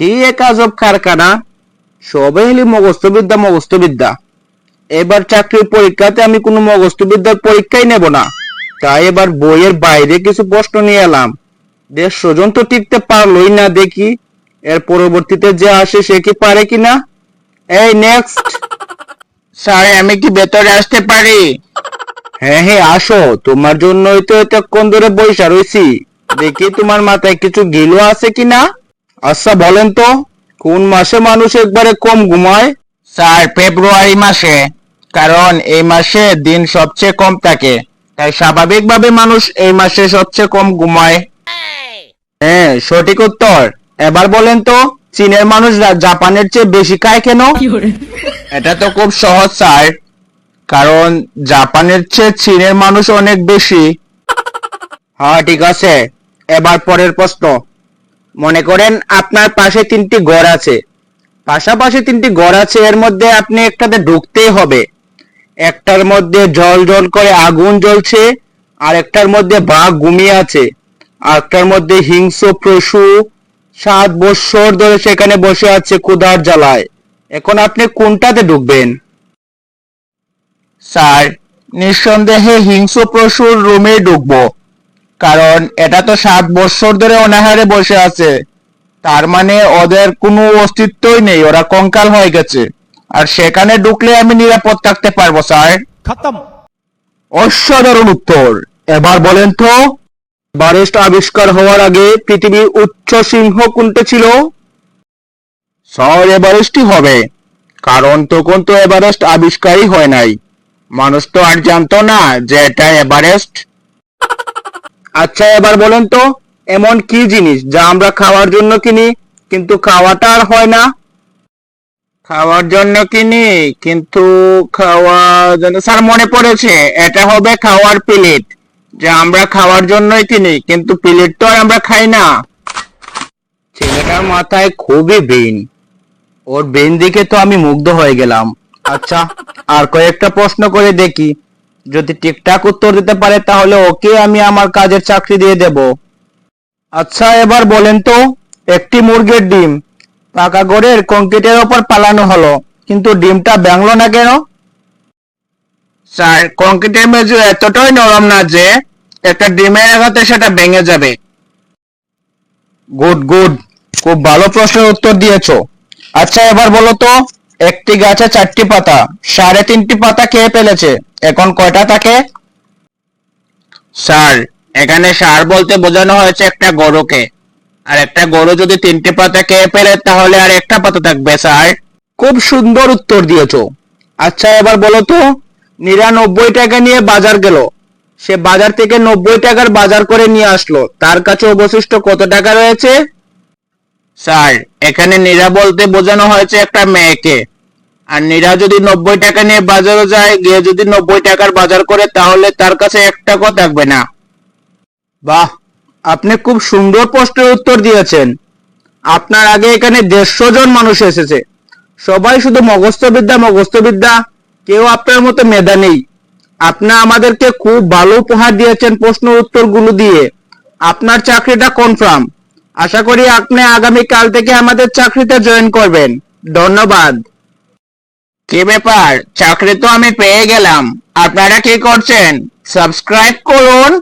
কি এক আজব কারখানা সবে হলি মগস্তবিদ্যা মগস্তবিদ্যা এবার চাকরির পরীক্ষাতে আমি কোনো মগস্তবিদ্যার পরীক্ষাই নেব না তাই এবার বইয়ের বাইরে কিছু প্রশ্ন নিয়ে এলাম দেশ স্বজন তো টিকতে পারলোই না দেখি এর পরবর্তীতে যে আসে সে কি পারে কিনা এই নেক্সট স্যার আমি কি ভেতরে আসতে পারি হ্যাঁ হ্যাঁ আসো তোমার জন্যই তো এতক্ষণ ধরে বৈশা রয়েছি দেখি তোমার মাথায় কিছু গিলো আছে কিনা আচ্ছা বলেন তো কোন মাসে মানুষ একবারে কম ঘুমায়? স্যার ফেব্রুয়ারি মাসে কারণ এই মাসে দিন সবচেয়ে কম থাকে। তাই স্বাভাবিকভাবে মানুষ এই মাসে সবচেয়ে কম ঘুমায়। হ্যাঁ সঠিক উত্তর। এবার বলেন তো চীনের মানুষ জাপানের চেয়ে বেশি খায় কেন? এটা তো খুব সহজ স্যার। কারণ জাপানের চেয়ে চীনের মানুষ অনেক বেশি। হ্যাঁ ঠিক আছে। এবার পরের প্রশ্ন। মনে করেন আপনার পাশে তিনটি ঘর আছে। পাশাপাশি তিনটি ঘর আছে, এর মধ্যে আপনি একটাতে ঢুকতেই হবে। একটার মধ্যে জল জল করে আগুন জ্বলছে, আর একটার মধ্যে বাঘ ঘুমিয়ে আছে। আর একটার মধ্যে হিংস্র পশু সাত বৎসর ধরে সেখানে বসে আছে ক্ষুধার জ্বালায়। এখন আপনি কোনটাতে ঢুকবেন? স্যার, নিঃসন্দেহে হিংস্র পশুর রুমে ঢুকবো। কারণ এটা তো সাত বছর ধরে অনাহারে বসে আছে। তার মানে ওদের কোনো অস্তিত্বই নেই ওরা কঙ্কাল হয়ে গেছে। আর সেখানে ঢুকলে আমি নিরাপদ থাকতে পারব স্যার। অসাধারণ উত্তর। এবার বলেন তো বারেস্ট আবিষ্কার হওয়ার আগে পৃথিবীর উচ্চ সিংহ কোনটা ছিল? স্যার এভারেস্টই হবে। কারণ তখন তো এভারেস্ট আবিষ্কারই হয় নাই। মানুষ তো আর জানতো না যে এটা এভারেস্ট। আচ্ছা এবার বলেন তো এমন কি জিনিস যা আমরা খাওয়ার জন্য কিনি কিন্তু খাওয়াটা আর হয় না? খাওয়ার জন্য কিনি কিন্তু খাওয়া জন্য স্যার মনে পড়েছে এটা হবে খাওয়ার প্লেট যে আমরা খাওয়ার জন্যই কিনি কিন্তু প্লেট তো আর আমরা খাই না। ছেলেটার মাথায় খুবই বেইন ওর বেইন দেখে তো আমি মুগ্ধ হয়ে গেলাম। আচ্ছা আর কয়েকটা প্রশ্ন করে দেখি। যদি ঠিকঠাক উত্তর দিতে পারে, তাহলে ওকে আমি আমার কাজের চাকরি দিয়ে দেব। আচ্ছা এবার বলেন তো, একটি মুরগির ডিম পাকা গড়ের কংক্রিটের ওপর পালানো হলো, কিন্তু ডিমটা ব্যাংলো না কেন? স্যার, কংক্রিটের মেজু এতটাই নরম না যে একটা ডিমের আঘাতে সেটা ভেঙে যাবে। Good good. খুব ভালো প্রশ্নের উত্তর দিয়েছ। আচ্ছা এবার বলো তো একটি গাছে চারটি পাতা সাড়ে তিনটি পাতা খেয়ে ফেলেছে? এখন কয়টা থাকে? স্যার এখানে সার বলতে বোঝানো হয়েছে একটা গরুকে। আর একটা গরু যদি তিনটি পাতা খেয়ে ফেলে তাহলে আর একটা পাতা থাকবে স্যার খুব সুন্দর উত্তর দিয়েছ। আচ্ছা এবার বলো তো নিরানব্বই টাকা নিয়ে বাজার গেল। সে বাজার থেকে নব্বই টাকার বাজার করে নিয়ে আসলো। তার কাছে অবশিষ্ট কত টাকা রয়েছে? স্যার, এখানে নীরা বলতে বোঝানো হয়েছে একটা মেয়েকে। আর নীরা যদি নব্বই টাকা নিয়ে বাজারে যায়, গিয়ে যদি নব্বই টাকার বাজার করে, তাহলে তার কাছে এক টাকাও থাকবে না। বাহ, আপনি খুব সুন্দর প্রশ্নের উত্তর দিয়েছেন। আপনার আগে এখানে দেড়শো জন মানুষ এসেছে। সবাই শুধু মগস্তবিদ্যা মগস্তবিদ্যা কেউ আপনার মতো মেধা নেই। আপনি আমাদেরকে খুব ভালো উপহার দিয়েছেন প্রশ্ন উত্তরগুলো দিয়ে। আপনার চাকরিটা কনফার্ম। আশা করি আপনি আগামী কাল থেকে আমাদের চাকরিতে জয়েন করবেন। ধন্যবাদ। কি ব্যাপার? চাকরি তো আমি পেয়ে গেলাম। আপনারা কি করছেন? সাবস্ক্রাইব করুন।